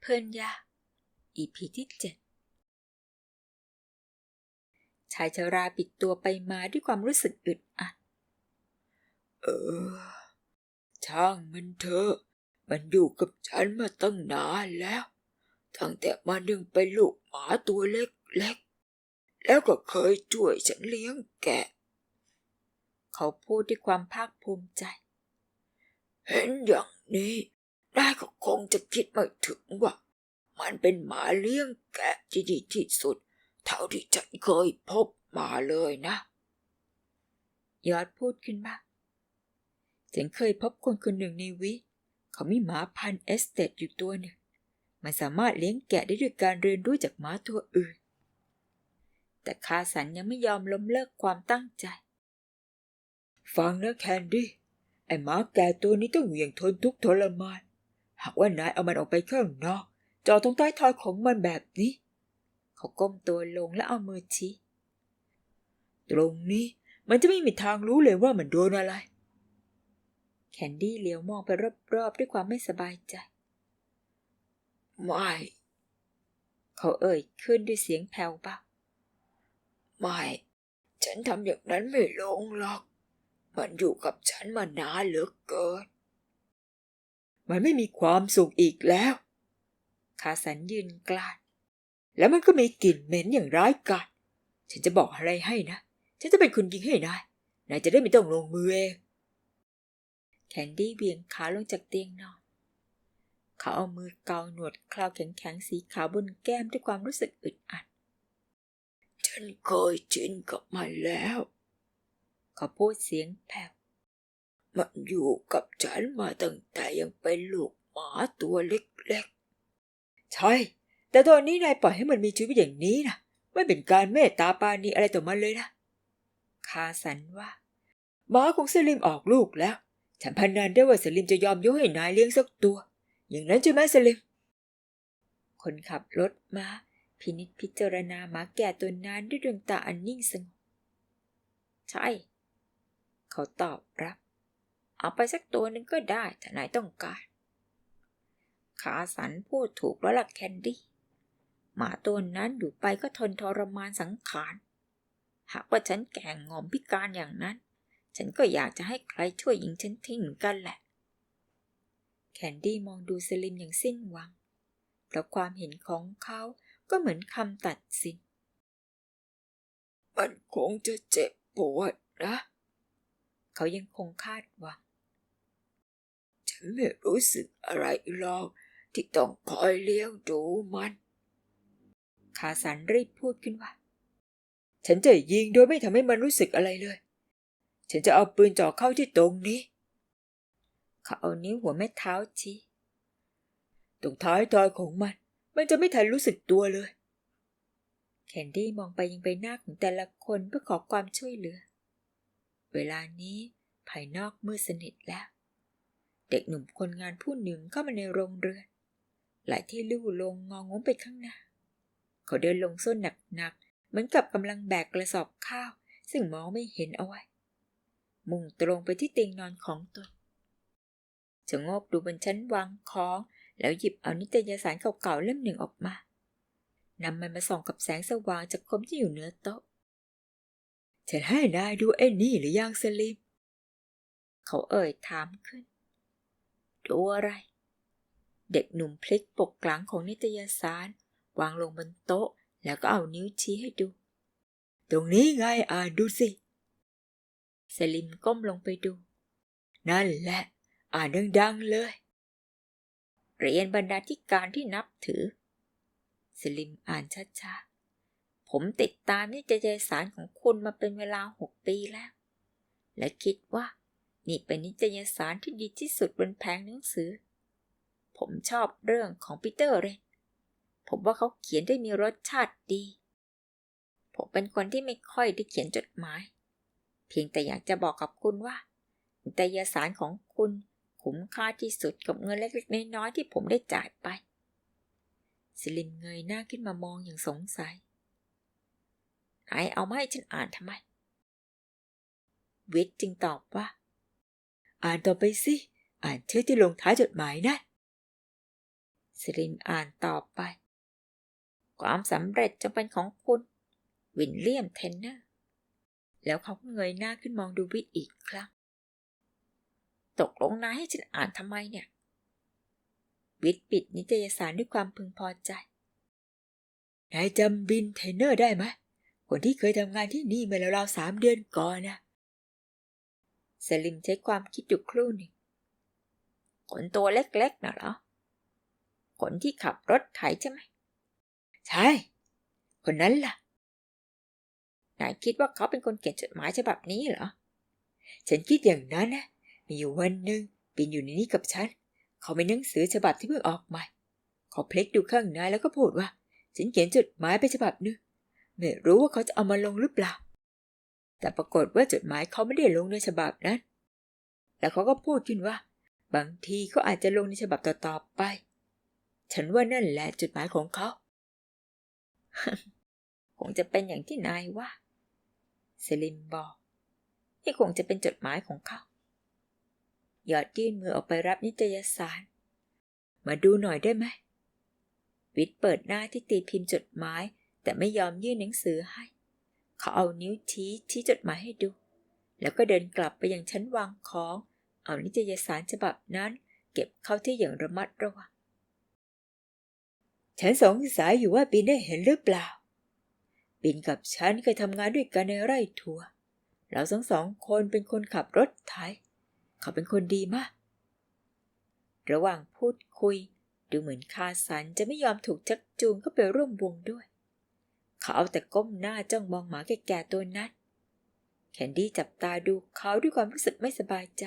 เพื่อนยาก EP ที่เจ็ดชายชราปิดตัวไปมาด้วยความรู้สึกอึดอัด เออ ช่างมันเถอะ มันอยู่กับฉันมาตั้งนานแล้ว ตั้งแต่มันยังเป็นลูกหมาตัวเล็กๆ แล้วก็เคยช่วยฉันเลี้ยงแกะ เขาพูดด้วยความภาคภูมิใจ เห็นอย่างนี้ นายก็คงจะคิดไม่ถึงว่า มันเป็นหมาเลี้ยงแกะที่ดีที่สุด เท่าที่ฉันเคยพบมาเลยนะ ยอดพูดขึ้นมาฉันเคยพบคนคนหนึ่งในวิ เขามีหมาพันเอสเตดอยู่ตัวหนึ่ง มันสามารถเลี้ยงแกะได้ด้วยการเรียนรู้จากหมาตัวอื่น แต่คาสันยังไม่ยอมล้มเลิกความตั้งใจ ฟังนะแคนดี้ไอหมาแก่ตัวนี้ต้องเหวี่ยงทนทุกทรมาน หากว่านายเอามันออกไปข้างนอกจอตรงใต้ทอยของมันแบบนี้ เขาก้มตัวลงและเอามือชี้ตรงนี้มันจะไม่มีทางรู้เลยว่ามันโดนอะไร แคนดี้เหลียวมองไปรอบๆด้วยความไม่สบายใจ ไม่ เขาเอ่ยขึ้นด้วยเสียงแผ่วเบาไม่ ฉันทำอย่างนั้นไม่ลงหรอก มันอยู่กับฉันมานานเหลือเกิน มันไม่มีความสุขอีกแล้วคาสันยืนกลานแล้วมันก็มีกลิ่นเหม็นอย่างร้ายกาจฉันจะบอกอะไรให้นะ ฉันจะเป็นคนยิงให้นาย นายจะได้ไม่ต้องลงมือเอง แคนดี้เบี่ยงขาลงจากเตียงนอน เขาเอามือเกาหนวดคราวแข็งๆสีขาวบนแก้มด้วยความรู้สึกอึดอัด ฉันเคยชินกับมันแล้ว เขาพูดเสียงแผ่ว มันอยู่กับฉันมาตั้งแต่ยังเป็นลูกหมาตัวเล็กๆ ใช่ แต่ตอนนี้นายปล่อยให้มันมีชีวิตอย่างนี้นะไม่เป็นการเมตตาปาณีอะไรต่อมันเลยนะ คาสันว่าหมาของเซลิมออกลูกแล้ว ฉันพนันได้ว่าเซลิมจะยอมยกให้นายเลี้ยงสักตัว อย่างนั้นใช่ไหมเซลิม คนขับรถมาพินิจพิจารณาหมาแก่ตัวนั้นด้วยดวงตาอันนิ่งสงบ ใช่ เขาตอบรับ เอาไปสักตัวหนึ่งก็ได้ถ้านายต้องการขาสันพูดถูกแล้วล่ะแคนดี้ หมาตัวนั้นอยู่ไปก็ทนทรมานสังขาร หากว่าฉันแก่งอมพิการอย่างนั้น ฉันก็อยากจะให้ใครช่วยยิงฉันทิ้งเหมือนกันแหละ แคนดี้มองดูสลิมอย่างสิ้นหวังแล้วความเห็นของเขาก็เหมือนคำตัดสิน มันคงจะเจ็บปวดนะ เขายังคงคาดหวังฉัน ไม่รู้สึกอะไรหรอกที่ต้องคอยเลี้ยงดูมัน คาสันรีบพูดขึ้นว่า ฉันจะยิงโดยไม่ทำให้มันรู้สึกอะไรเลย ฉันจะเอาปืนจ่อเข้าที่ตรงนี้ เขาเอานิ้วหัวแม่เท้าชี้ ตรงท้ายทอยของมัน มันจะไม่ทันรู้สึกตัวเลย แคนดี้มองไปยังใบหน้าของแต่ละคนเพื่อขอความช่วยเหลือ เวลานี้ภายนอกมืดสนิทแล้ว เด็กหนุ่มคนงานผู้หนึ่งเข้ามาในโรงเรือนไหลที่ลู่ลงงองงไปข้างหน้า เขาเดินลงส้นหนักๆเหมือนกับกำลังแบกกระสอบข้าว ซึ่งมองไม่เห็นเอาไว้ มุ่งตรงไปที่เตียงนอนของตนจะงบดูบนชั้นวางของ แล้วหยิบเอานิตยสารเก่าๆเล่มหนึ่งออกมานำมันมาส่องกับแสงสว่างจากคมที่อยู่เหนือโต๊ะฉันให้นายดูไอ้นี่หรือยังสลิม เขาเอ่ยถามขึ้น ดูอะไร เด็กหนุ่มพลิกปกกลางของนิตยสาร วางลงบนโต๊ะ แล้วก็เอานิ้วชี้ให้ดู ตรงนี้ไงอ่านดูสิ สลิมก้มลงไปดู นั่นแหละ อ่านดังๆเลย เรียนบรรณาธิการที่นับถือ สลิมอ่านช้าๆ ผมติดตามนิตยสารของคุณมาเป็นเวลาหกปีแล้ว และคิดว่า นี่เป็นนิตยสารที่ดีที่สุดบนแผงหนังสือ ผมชอบเรื่องของปีเตอร์เรนผมว่าเขาเขียนได้มีรสชาติดี ผมเป็นคนที่ไม่ค่อยได้เขียนจดหมาย เพียงแต่อยากจะบอกกับคุณว่า นิตยสารของคุณคุ้มค่าที่สุดกับเงินเล็กๆน้อยๆที่ผมได้จ่ายไปสลิมเงยหน้าขึ้นมามองอย่างสงสัยนายเอามาให้ฉันอ่านทำไม วิทย์จึงตอบว่า อ่านต่อไปสิ อ่านชื่อที่ลงท้ายจดหมายนะสสลิมอ่านต่อไป ความสำเร็จจงเป็นของคุณ วินเลียมเทนเนอร์ แล้วเขาเงยหน้าขึ้นมองดูวิทอีกครั้ง ตกลงนายให้ฉันอ่านทำไมเนี่ย วิทปิดนิตยสารด้วยความพึงพอใจ นายจำบินเทนเนอร์ได้ไหมคนที่เคยทำงานที่นี่มาแล้วราวสามเดือนก่อนนะ สลิมใช้ความคิดอยู่ครู่หนึ่งคนตัวเล็กๆน่ะเหรอ คนที่ขับรถไถใช่ไหม ใช่ คนนั้นล่ะ นายคิดว่าเขาเป็นคนเขียนจดหมายฉบับนี้เหรอ ฉันคิดอย่างนั้นนะ มีอยู่วันหนึ่งปินอยู่ในนี้กับฉัน เขามีหนังสือฉบับที่เพิ่งออกใหม่ เขาพลิกดูข้างในแล้วก็พูดว่า ฉันเขียนจดหมายไปฉบับหนึงไม่รู้ว่าเขาจะเอามาลงหรือเปล่า แต่ปรากฏว่าจดหมายเขาไม่ได้ลงในฉบับนั้น แล้วเขาก็พูดขึ้นว่า บางทีเขาอาจจะลงในฉบับต่อๆไป ฉันว่านั่นแหละจดหมายของเขา คงจะเป็นอย่างที่นายว่าเซลิมบอกนี่คงจะเป็นจดหมายของเขา หยอดยื่นมือออกไปรับนิตยสาร มาดูหน่อยได้ไหม วิทย์เปิดหน้าที่ตีพิมพ์จดหมาย แต่ไม่ยอมยื่นหนังสือให้ เขาเอานิ้วชี้ชี้จดหมายให้ดู แล้วก็เดินกลับไปยังชั้นวางของ เอานิตยสารฉบับนั้น เก็บเข้าที่อย่างระมัดระวัง ฉันสงสัยอยู่ว่าปินได้เห็นหรือเปล่าปินกับฉันเคยทำงานด้วยกันในไร่ทัวเราทั้งสองคนเป็นคนขับรถไถ เขาเป็นคนดีมาก ระหว่างพูดคุยดูเหมือนคาสันจะไม่ยอมถูกชักจูงเข้าไปร่วมวงด้วย เขาเอาแต่ก้มหน้าจ้องมองหมาแก่ๆตัวนั้น แคนดี้จับตาดูเขาด้วยความรู้สึกไม่สบายใจ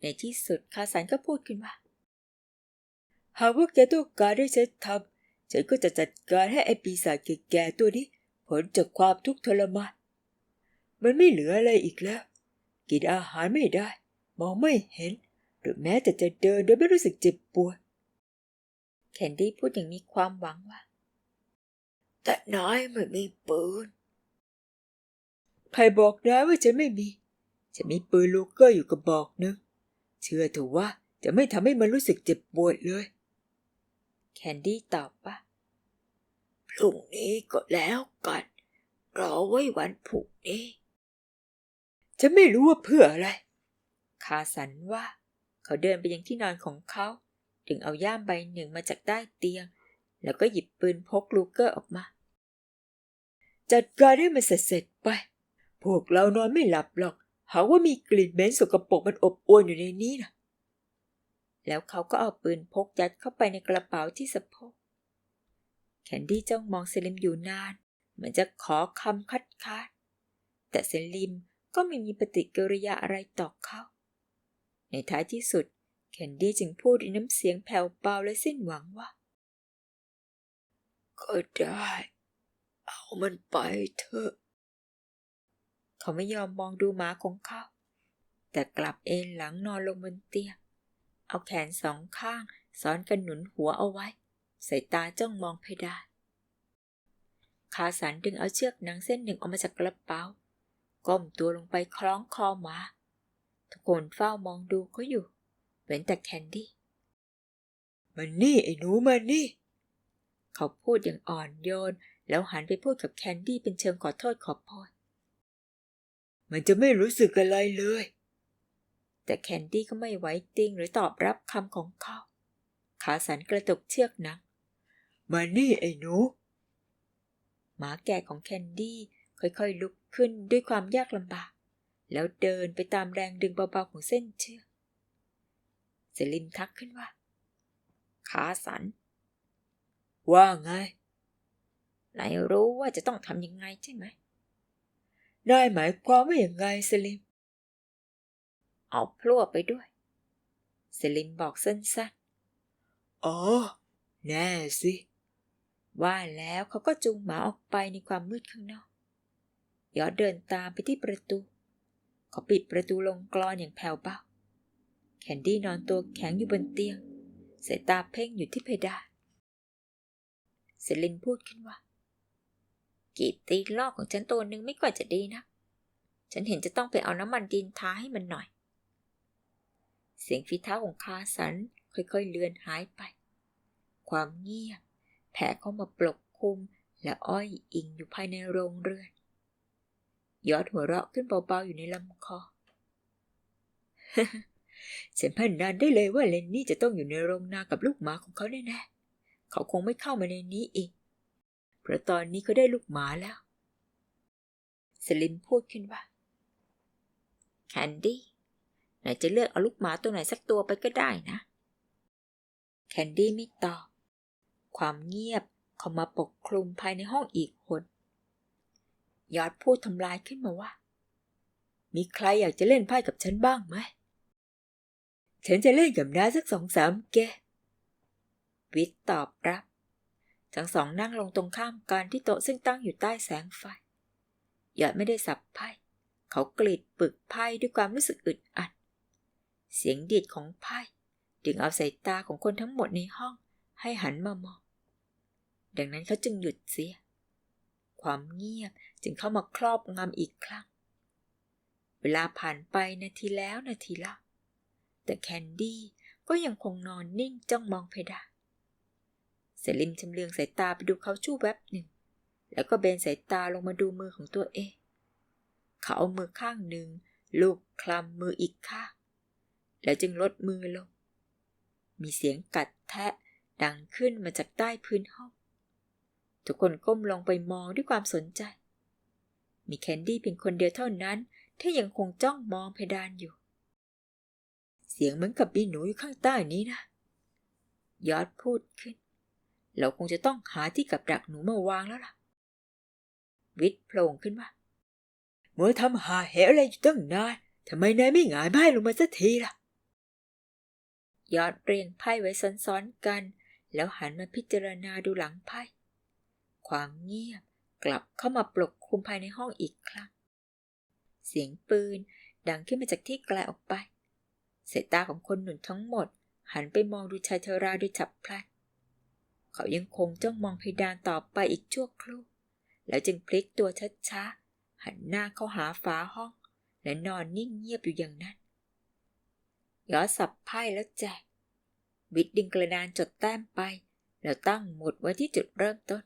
ในที่สุดคาสันก็พูดขึ้นว่า หากว่าแกต้องการให้ฉันทำฉันก็จะจัดการให้ไอปีศาจแก่ๆตัวนี้ผลจากความทุกข์ทรมานมันไม่เหลืออะไรอีกแล้ว กินอาหารไม่ได้ มองไม่เห็น หรือแม้แต่จะเดินโดยไม่รู้สึกเจ็บปวดแคนดี้พูดอย่างมีความหวังว่า แต่นายไม่มีปืนใครบอกนายว่าฉันไม่มี ฉันมีปืนลูกเกอร์อยู่กระบอกหนึง เชื่อเถอะว่าจะไม่ทำให้มันรู้สึกเจ็บปวดเลย แคนดี้ตอบว่าพรุ่งนี้ก็แล้วกัน รอไว้วันพรุ่งนี้ ฉันไม่รู้ว่าเพื่ออะไร คาสันว่า เขาเดินไปยังที่นอนของเขา ถึงเอาย่ามใบหนึ่งมาจากใต้เตียง แล้วก็หยิบปืนพกลูเกอร์ออกมา จัดการให้มันเสร็จๆไป พวกเรานอนไม่หลับหรอก หาว่ามีกลิ่นเหม็นสกปรกมันอบอวนอยู่ในนี้นะแล้วเขาก็เอาปืนพกยัดเข้าไปในกระเป๋าที่สะโพก แคนดี้จ้องมองเซลิมอยู่นาน เหมือนจะขอคำคัดค้านแต่เซลิมก็ไม่มีปฏิกิริยาอะไรต่อเขา ในท้ายที่สุด แคนดี้จึงพูดด้วยน้ำเสียงแผ่วเบาและสิ้นหวังว่า ก็ได้ เอามันไปเถอะ เขาไม่ยอมมองดูหมาของเขา แต่กลับเอนหลังนอนลงบนเตียง เอาแขนสองข้างซ้อนกันหนุนหัวเอาไว้ สายตาจ้องมองเพดานคาสันดึงเอาเชือกหนังเส้นหนึ่งออกมาจากกระเป๋า ก้มตัวลงไปคล้องคอหมา ทุกคนเฝ้ามองดูเขาอยู่ เว้นแต่แคนดี้ มันนี่ไอ้หนูมันนี่ เขาพูดอย่างอ่อนโยน แล้วหันไปพูดกับแคนดี้เป็นเชิงขอโทษขอโพยมันจะไม่รู้สึกอะไรเลย แต่แคนดี้ก็ไม่ไหวติงหรือตอบรับคำของเขา ขาสันกระตุกเชือกหนัง มานี่ไอ้หนู หมาแก่ของแคนดี้ค่อยๆลุกขึ้นด้วยความยากลำบาก แล้วเดินไปตามแรงดึงเบาๆของเส้นเชือกเซลิมทักขึ้นว่า ขาสัน ว่าไง นายรู้ว่าจะต้องทำยังไงใช่ไหมนายหมายความว่าอย่างไงสลิม เอาพลั่วไปด้วยเซลิมบอกสั้นอ๋อ แน่สิๆว่าแล้วเขาก็จูงหมาออกไปในความมืดข้างนอกยอดเดินตามไปที่ประตู เขาปิดประตูลงกรอนอย่างแผ่วเบา แคนดี้นอนตัวแข็งอยู่บนเตียง สายตาเพ่งอยู่ที่เพดานเซลินพูดขึ้นว่า กีดตีนลอกของฉันตัวหนึ่งไม่ก่อยจะดีนะ ฉันเห็นจะต้องไปเอาน้ำมันดินทาให้มันหน่อย เสียงฝีเท้าของคาสันค่อยๆเลือนหายไป ความเงียบ แผ่เข้ามาปกคลุมและอ้อยอิงอยู่ภายในโรงเรือนยอดหัวเราะขึ้นเบาๆอยู่ในลำคอ ฉันพันนานได้เลยว่าเลนนี่จะต้องอยู่ในโรงนากับลูกหมาของเขาแน่ๆ เขาคงไม่เข้ามาในนี้อีก เพราะตอนนี้เขาได้ลูกหมาแล้ว สลิมพูดขึ้นว่า แคนดี้ไหนจะเลือกเอาลูกหมาตัวไหนสักตัวไปก็ได้นะ แคนดี้ไม่ตอบ ความเงียบเข้ามาปกคลุมภายในห้องอีกคนยอดพูดทำลายขึ้นมาว่า มีใครอยากจะเล่นไพ่กับฉันบ้างไหม ฉันจะเล่นกับน้าสักสองสามเกมวิทย์ตอบรับ ทั้งสองนั่งลงตรงข้ามกันที่โต๊ะซึ่งตั้งอยู่ใต้แสงไฟยอดไม่ได้สับไพ่ เขากรีดปึกไพ่ด้วยความรู้สึกอึดอัด เสียงดีดของไพ่ดึงเอาสายตาของคนทั้งหมดในห้องให้หันมามอง ดังนั้นเขาจึงหยุดเสีย ความเงียบจึงเข้ามาครอบงำอีกครั้ง เวลาผ่านไปนาทีแล้วนาทีเล่าแต่แคนดี้ก็ยังคงนอนนิ่งจ้องมองเพดาน เซลิมชำเลืองสายตาไปดูเขาชั่แวบหนึ่ง แล้วก็เบนสายตาลงมาดูมือของตัวเอง เขาเอามือข้างหนึ่ง ลูบคลำมืออีกข้างแล้วจึงลดมือลง มีเสียงกัดแทะดังขึ้นมาจากใต้พื้นห้อง ทุกคนก้มลงไปมองด้วยความสนใจ มีแคนดี้เพียงคนเดียวเท่านั้นที่ยังคงจ้องมองเพดานอยู่ เสียงเหมือนกับมีหนูอยู่ข้างใต้นี้นะ ยอดพูดขึ้น เราคงจะต้องหาที่กับดักหนูมาวางแล้วล่ะ วิทย์โผล่ขึ้นว่าเมื่อทำหาเหวอะไรอยู่ตั้งนานทำไมนายไม่หงายไพ่ลงมาสักทีล่ะ ยอดเรียงไพ่ไว้ซ้อนๆกัน แล้วหันมาพิจารณาดูหลังไพ่ ความเงียบกลับเข้ามาปกคลุมภายในห้องอีกครั้ง เสียงปืนดังขึ้นมาจากที่ไกลออกไปสายตาของคนหนุนทั้งหมด หันไปมองดูชายเทราโดยฉับพลัน เขายังคงจ้องมองเพดานต่อไปอีกชั่วครู่ แล้วจึงพลิกตัวช้าๆ หันหน้าเข้าหาฝาห้อง และนอนนิ่งเงียบอยู่อย่างนั้นยอดสับไพ่แล้วแจกวิดดึงกระดานจดแต้มไป แล้วตั้งหมุดไว้ที่จุดเริ่มต้น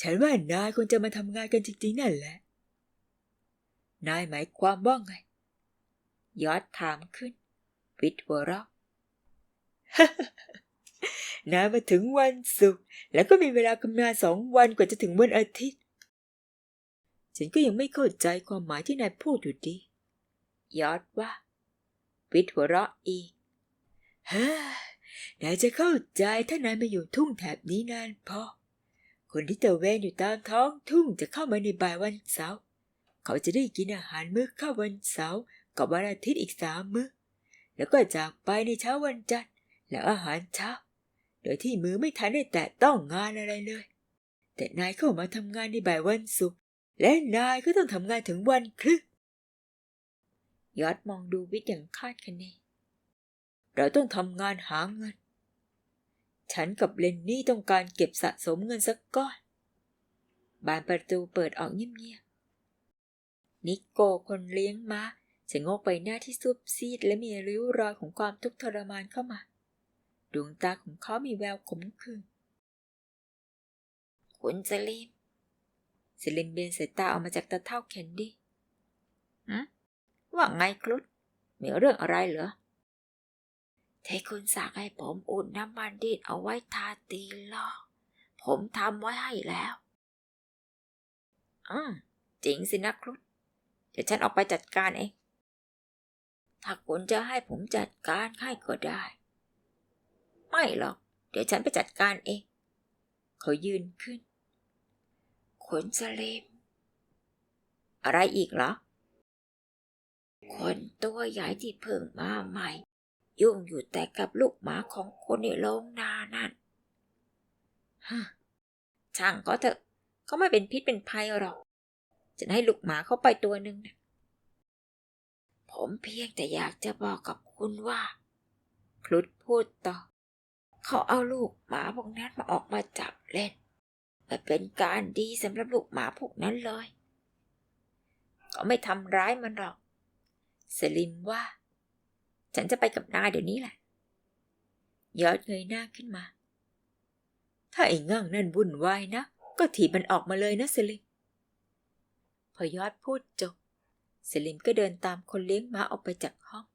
ฉันว่านายควรจะมาทำงานกันจริงๆนั่นแหละ นายหมายความว่าไงยอดถามขึ้น วิทย์หัวเราะ นายมาถึงวันศุกร์แล้วก็มีเวลากำนาสองวันกว่าจะถึงวันอาทิตย์ ฉันก็ยังไม่เข้าใจความหมายที่นายพูดอยู่ดี ยอดว่าวิทหัวเราะอีกเฮ้นายจะเข้าใจถ้านายมาอยู่ทุ่งแถบนี้นานพอ คนที่ตะเวนอยู่ตามท้องทุ่งจะเข้ามาในบ่ายวันเสาร์เขาจะได้กินอาหารมื้อข้าววันเสาร์กับวันอาทิตย์อีกสามมื้อ แล้วก็จากไปในเช้าวันจันทร์และอาหารเช้า ดยที่มือไม่ทันได้แตะต้องงานอะไรเลย แต่นายเข้ามาทำงานในบ่ายวันศุกร์และนายก็ต้องทำงานถึงวันครึ่งยอดมองดูวิทย์อย่างคาดคะเนเราต้องทำงานหาเงิน ฉันกับเลนนี่ต้องการเก็บสะสมเงินสักก้อน บานประตูเปิดออกเงียบๆ นิโกคนเลี้ยงม้าชะงกไปหน้าที่ซุบซีดและมีริ้วรอยของความทุกข์ทรมานเข้ามา ดวงตาของเขามีแววขมขื่นคุณสลิมสลิมเบนสายตาออกมาจากตาเท่าแคนดี้ฮะว่าไงครุฑมีเรื่องอะไรเหรอเทคุณสั่งให้ผมอุ่นน้ำมันดีดเอาไว้ทาตีล้อผมทำไว้ให้แล้ว อืมจริงสินะครุฑเดี๋ยวฉันออกไปจัดการเอง ถ้าคุณจะให้ผมจัดการให้ก็ได้ ไม่หรอก เดี๋ยวฉันไปจัดการเอง เขายืนขึ้น ขนสเลมอะไรอีกเหรอ คนตัวใหญ่ที่เพิ่งมาใหม่ ยุ่งอยู่แต่กับลูกหมาของคนในโรงนานั่นฮะช่างก็เถอะเขาไม่เป็นพิษเป็นภัยหรอก จะให้ลูกหมาเข้าไปตัวหนึ่งนะผมเพียงแต่อยากจะบอกกับคุณว่า คลุดพูดต่อ เขาเอาลูกหมาพวกนั้นมาออกมาจับเล่นมันเป็นการดีสำหรับลูกหมาพวกนั้นเลยเขาไม่ทำร้ายมันหรอก สลิมว่า ฉันจะไปกับนายเดี๋ยวนี้แหละยอดเงยหน้าขึ้นมา ถ้าไอ้งั่งนั่นวุ่นวายนะ ก็ถีบมันออกมาเลยนะสลิม พอยอดพูดจบ สลิมก็เดินตามคนเลี้ยงม้าออกไปจากห้อง